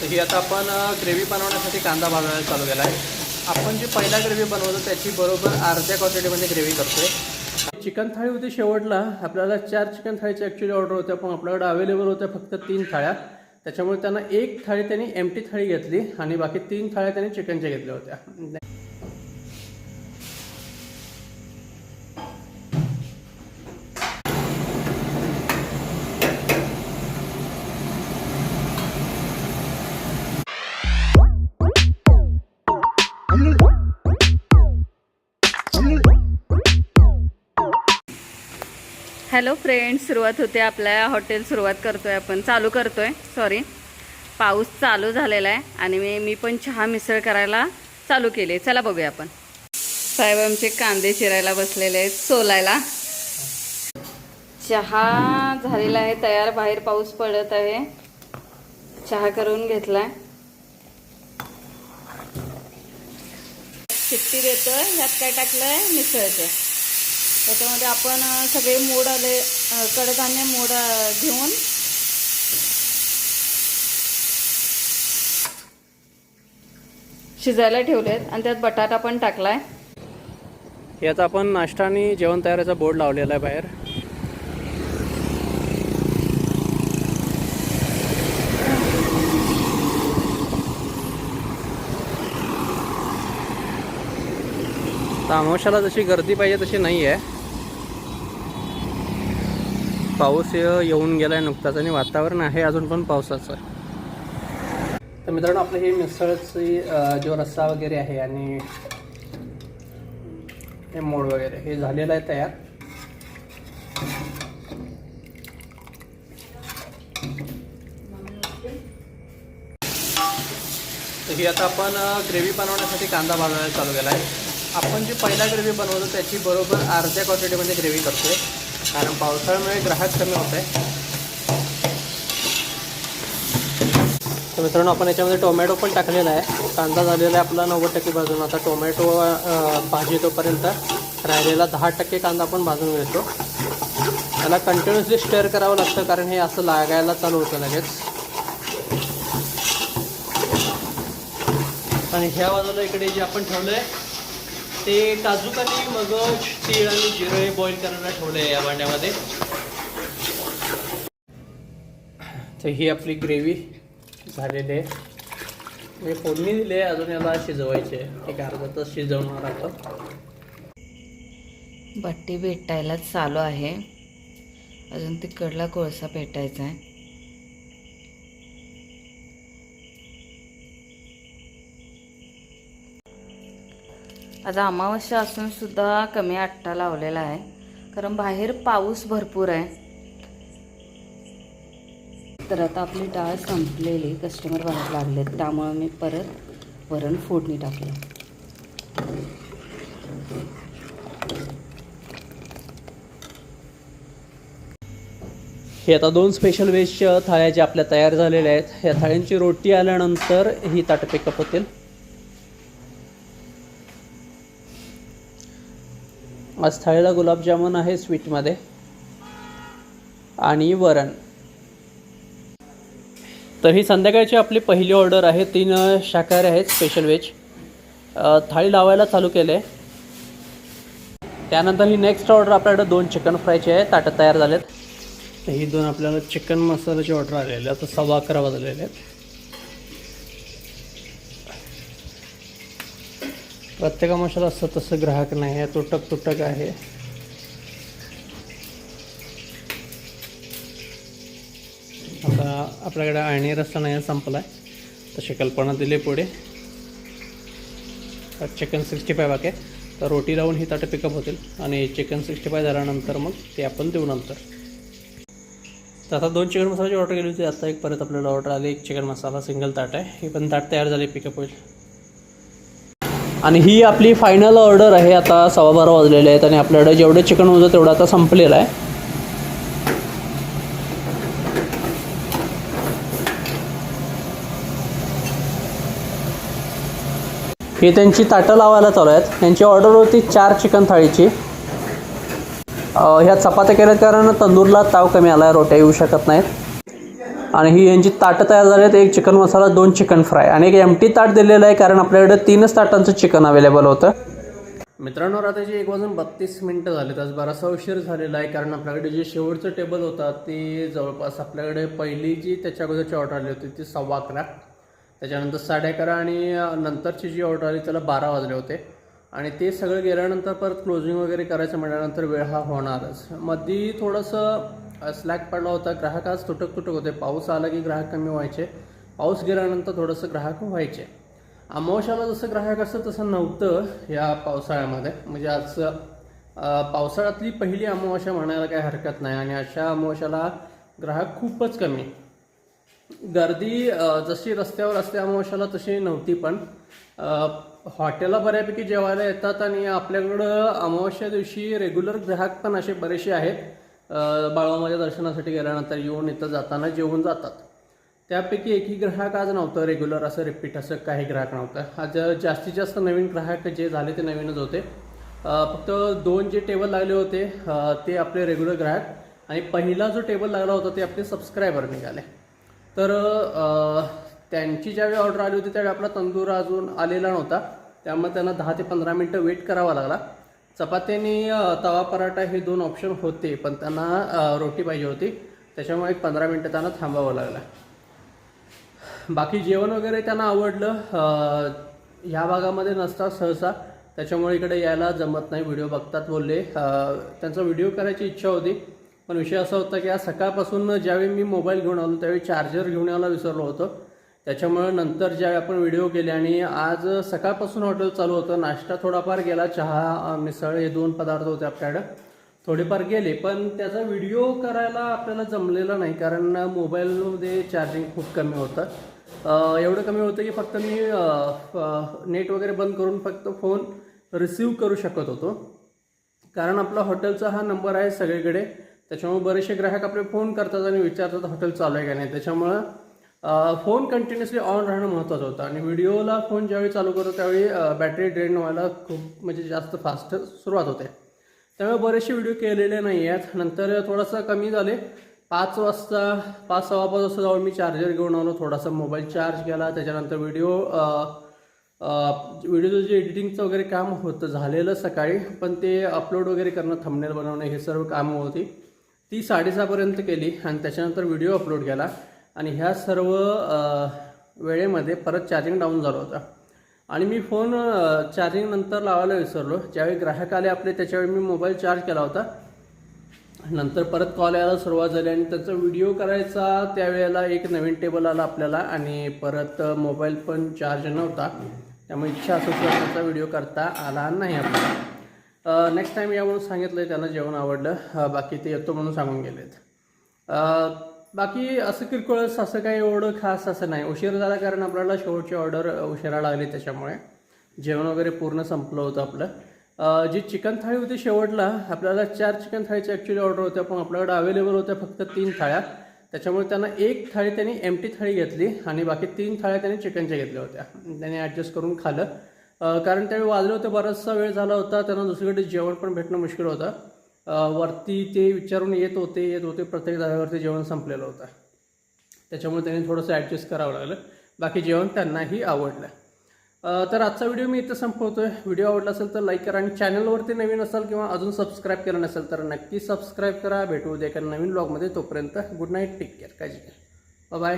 तर ही आता आपण ग्रेव्ही बनवण्यासाठी कांदा भाजायला चालू केला आहे. आपण जी पहिला ग्रेव्ही बनवतो त्याची बरोबर अर्ध्या क्वांटिटीमध्ये ग्रेव्ही करतो चिकन थाळी होती शेवटला. आपल्याला चार चिकन थाळीची ॲक्च्युली ऑर्डर होत्या पण आपल्याकडे अवेलेबल होत्या फक्त तीन थाळ्या. त्याच्यामुळे त्यांना एक थाळी त्यांनी एमटी थाळी घेतली आणि बाकी तीन थाळ्या त्यांनी चिकनच्या घेतल्या होत्या. हॅलो फ्रेंड्स सुरुवात होते आपल्या हॉटेल सुरुवात करतोय आपण. चालू करतोय. सॉरी पाऊस चालू झालेला आहे आणि मी मी पण चहा मिसळ करायला चालू केली चला बघूया आपण. साहेब आमचे कांदे चिरायला बसलेले आहेत सोलायला. चहा झालेला आहे. तयार बाहेर पाऊस पडत आहे. चहा करून घेतलाय. शिट्टी देतोय. ह्यात काय टाकलंय? मिसळचं. त्याच्यामध्ये आपण सगळे मोड आले कडधान्य मोड घेऊन शिजायला ठेवलेत आणि त्यात बटाटा पण टाकलाय. याचा आपण नाश्ता आणि जेवण तयारीचा बोर्ड लावलेला आहे बाहेर. तामोशाला जशी गर्दी पाहिजे तशी नाही आहे पाऊस येऊन गेलाय नुकताच आणि वातावरण आहे अजून पण पावसाचं. तर मित्रांनो आपलं हे मिसळची जो रस्सा वगैरे आहे आणि हे मोड वगैरे हे झालेलं आहे तयार. तर ही आता आपण ग्रेव्ही बनवण्यासाठी कांदा भाजायला चालू केला आहे आपण जी पहिला ग्रेव्ही बनवतो त्याची बरोबर अर्ध्या क्वांटिटीमध्ये ग्रेव्ही करतोय. कारण पावसाळ्यामुळे ग्राहक कमी होत आहे. तर मित्रांनो आपण याच्यामध्ये टोमॅटो पण टाकलेला आहे. कांदा झालेला आहे आपला नव्वद टक्के भाजून. आता टोमॅटो भाजी तोपर्यंत राहिलेला दहा टक्के कांदा आपण भाजून घेतो. त्याला कंटिन्युअसली स्टेअर करावं लागतं कारण हे असं लागायला चालू होतं लगेच. आणि ह्या बाजूला इकडे जे आपण ठेवलं आहे ते काजू आणि मग तीळ आणि जिरं हे बॉईल करायला ठेवलं आहे या भांड्यामध्ये. तर ही आपली ग्रेव्ही झालेली आहे. मी फोडणी दिली आहे अजून याला शिजवायचे एक अर्धा तास शिजवणार आपण बट्टी भेटायलाच चालू आहे. अजून तिकडला कोळसा पेटायचा आहे. आज अमावस्या असूनसुद्धा कमी आट्टा लावलेला आहे. कारण बाहेर पाऊस भरपूर आहे. तर आता आपली डाळ संपलेली. कस्टमर बाहेर लागले त्यामुळं मी परत वरण फोडणी टाकलं. हे आता दोन स्पेशल वेजच्या थाळ्या ज्या आपल्या तयार झालेल्या आहेत ह्या थाळ्यांची रोटी आल्यानंतर ही ताटं पिकअप होतील. आज थाळीला गुलाबजामुन आहे स्वीटमध्ये. आणि वरण. तर ही संध्याकाळची आपली पहिली ऑर्डर आहे. तीन शाकाहारी आहेत स्पेशल व्हेज थाळी लावायला चालू केले. आहे त्यानंतर ही नेक्स्ट ऑर्डर आपल्याकडे दोन चिकन फ्रायचे आहे ताटं तयार झालेत. तर ही दोन आपल्याला चिकन मसाल्याची ऑर्डर आलेली आहे. आता सव्वा अकरा वाजलेले आहेत. प्रत्येक मसाला असं तसं ग्राहक नाही आहे तुटक तुटक आहे. आता आपल्याकडे अळणी रस्ता नाही संपला आहे तशी कल्पना दिली पुढे. चिकन सिक्स्टी फाय बाकी आहे. तर रोटी लावून ही ताटं पिकअप होतील. आणि चिकन सिक्स्टी फाय झाल्यानंतर मग ते आपण देऊ नंतर. तर आता दोन चिकन मसाल्याची ऑर्डर केली होती. आता एक परत आपल्याला ऑर्डर आली. एक चिकन मसाला सिंगल ताट आहे. ही पण ताट तयार झाली पिकअप होईल. आणि ही आपली फायनल ऑर्डर आहे आता सव्वा बारा वाजलेले आहेत आणि आपल्याकडे जेवढं चिकन होतं तेवढं आता संपलेलं आहे. हे त्यांची ताटं लावायला चालू आहेत. त्यांची ऑर्डर होती चार चिकन थाळीची. ह्या चपात्या केल्या कारण तंदूरला ताव कमी आला आहे रोट्या येऊ शकत नाहीत. आणि ही यांची ताटं तयार झाली आहेत. एक चिकन मसाला दोन चिकन फ्राय. आणि एक एमटी ताट दिलेलं आहे कारण आपल्याकडे तीनच ताटांचं चिकन अवेलेबल होतं. मित्रांनो रात्रीची एक वाजून बत्तीस मिनटं झाले आज बराचसा उशीर झालेला आहे कारण आपल्याकडे जे शेवटचं टेबल होता ते जवळपास आपल्याकडे पहिली जी त्याच्या अगोदरची ऑर्डर आली होती ती सव्वा अकरा. त्याच्यानंतर साडे अकरा आणि नंतरची जी ऑर्डर आली त्याला बारा वाजले होते. आणि ते सगळं गेल्यानंतर परत क्लोजिंग वगैरे करायचं म्हटल्यानंतर वेळ हा होणारच. मध्ये थोडंसं स्लॅक पडला होता. ग्राहक आज तुटक तुटक होते. पाऊस आला की ग्राहक कमी व्हायचे. पाऊस गेल्यानंतर थोडंसं ग्राहक व्हायचे. अमावश्याला जसं ग्राहक असतं तसं नव्हतं या पावसाळ्यामध्ये. म्हणजे आज पावसाळ्यातली पहिली अमावस्या म्हणायला काही हरकत नाही. आणि अशा अमावश्याला ग्राहक खूपच कमी. गर्दी जशी रस्त्यावर असते अमावश्याला तशी नव्हती पण हॉटेलला बऱ्यापैकी जेवायला येतात आणि आपल्याकडं अमावस्या दिवशी रेग्युलर ग्राहक पण असे बरेचसे आहेत. बाळवामाच्या दर्शनासाठी गेल्यानंतर येऊन इथं जाताना जेवून जातात. त्यापैकी एकही ग्राहक आज नव्हतं रेग्युलर असं रिपीट असं काही ग्राहक नव्हतं. आज जास्तीत जास्त नवीन ग्राहक जे झाले ते नवीनच होते. फक्त दोन जे टेबल लागले होते ते आपले रेग्युलर ग्राहक आणि पहिला जो टेबल लागला होता ते आपले सबस्क्रायबर निघाले. तर त्यांची ज्यावेळी ऑर्डर आली होती त्यावेळी आपला तंदूर अजून आलेला नव्हता. त्यामुळे त्यांना दहा ते पंधरा मिनटं वेट करावा लागला. चपाती आणि तवा पराठा हे दोन ऑप्शन होते पण त्यांना रोटी पाहिजे होती. त्याच्यामुळे एक पंधरा मिनटं त्यांना थांबावं लागलं. बाकी जेवण वगैरे त्यांना आवडलं. ह्या भागामध्ये नसतात सहसा. त्याच्यामुळे इकडे यायला जमत नाही. व्हिडिओ बघतात बोलले. त्यांचा व्हिडिओ करायची इच्छा होती. पण विषय असा होता की आज सकाळपासून ज्यावेळी मी मोबाईल घेऊन आलो त्यावेळी चार्जर घेऊन यायला विसरलो होतो. त्याच्यामुळे नंतर ज्यावेळी आपण व्हिडिओ केले आणि आज सकाळपासून हॉटेल चालू होतं नाश्ता थोडाफार गेला चहा मिसळ हे दोन पदार्थ होते आपल्याकडं. थोडेफार गेले पण त्याचा व्हिडिओ करायला आपल्याला जमलेला नाही कारण मोबाईलमध्ये चार्जिंग खूप कमी होतं. एवढं कमी होतं की फक्त मी नेट वगैरे बंद करून फक्त फोन रिसीव करू शकत होतो. कारण आपला हॉटेलचा हा नंबर आहे सगळीकडे त्याच्यामुळे बरेचसे ग्राहक आपले फोन करतात आणि विचारतात हॉटेल चालू आहे का नाही. त्याच्यामुळं फोन कंटिन्युअसली ऑन राहणं महत्त्वाचं होतं. आणि व्हिडिओला फोन ज्यावेळी चालू करतो त्यावेळी बॅटरी ड्रेन व्हायला खूप म्हणजे जास्त फास्ट सुरुवात होते. त्यामुळे बरेचसे व्हिडिओ केलेले नाही आहेत. नंतर थोडंसं कमी झाले. पाच वाजता पाच सहा पाच वाजता जाऊन मी चार्जर घेऊन आलो. थोडासा मोबाईल चार्ज केला. त्याच्यानंतर व्हिडिओ व्हिडिओचं जे एडिटिंगचं वगैरे काम होतं झालेलं सकाळी पण ते अपलोड वगैरे करणं थंबनेल बनवणं हे सर्व कामं होती. ती साडेसहापर्यंत केली. आणि त्याच्यानंतर व्हिडिओ अपलोड केला. आणि ह्या सर्व वेळेमध्ये परत चार्जिंग डाऊन झाला होता. आणि मी फोन चार्जिंग नंतर लावायला विसरलो. ज्यावेळी ग्राहक आले आपले त्याच्यावेळी मी मोबाईल चार्ज केला होता. नंतर परत कॉल यायला सुरुवात झाली आणि त्याचा व्हिडिओ करायचा त्यावेळेला एक नवीन टेबल आला आपल्याला आणि परत मोबाईल पण चार्ज नव्हता. त्यामुळे इच्छा असं सुद्धा त्याचा व्हिडिओ करता आला नाही आपल्याला. नेक्स्ट टाईम या म्हणून सांगितलं त्यांना जेवण आवडलं. बाकी ते येतो म्हणून सांगून गेलेत. बाकी असं किरकोळच असं काही एवढं खास असं नाही. उशीर झाला कारण आपल्याला शेवटची ऑर्डर उशिरा लागली त्याच्यामुळे. जेवण वगैरे पूर्ण संपलं होतं आपलं. जी चिकन थाळी होती शेवटला आपल्याला चार चिकन थाळीची ॲक्च्युली ऑर्डर होत्या पण आपल्याकडे अवेलेबल होत्या फक्त तीन थाळ्या. त्याच्यामुळे त्यांना एक थाळी त्यांनी एमटी थाळी घेतली आणि बाकी तीन थाळ्या त्यांनी चिकनच्या घेतल्या होत्या. त्यांनी ॲडजस्ट करून खाल्लं. कारण त्यावेळी वाजले होते बराचसा वेळ झाला होता त्यांना दुसरीकडे जेवण पण भेटणं मुश्किल होतं. वरती ते विचारून येत होते येत होते प्रत्येक जागेवरती जेवण संपलेलं होतं. त्याच्यामुळे त्यांनी थोडंसं ॲडजस्ट करावं लागलं. बाकी जेवण त्यांनाही आवडलं. तर आजचा व्हिडिओ मी इथं संपवतो आहे व्हिडिओ आवडला असेल तर लाईक करा आणि चॅनलवरती नवीन असाल किंवा अजून सबस्क्राईब केलं नसेल तर नक्की सबस्क्राईब करा. भेटू उद्या एका नवीन ब्लॉगमध्ये तोपर्यंत गुड नाईट टेक केअर काळजी घ्या. बाय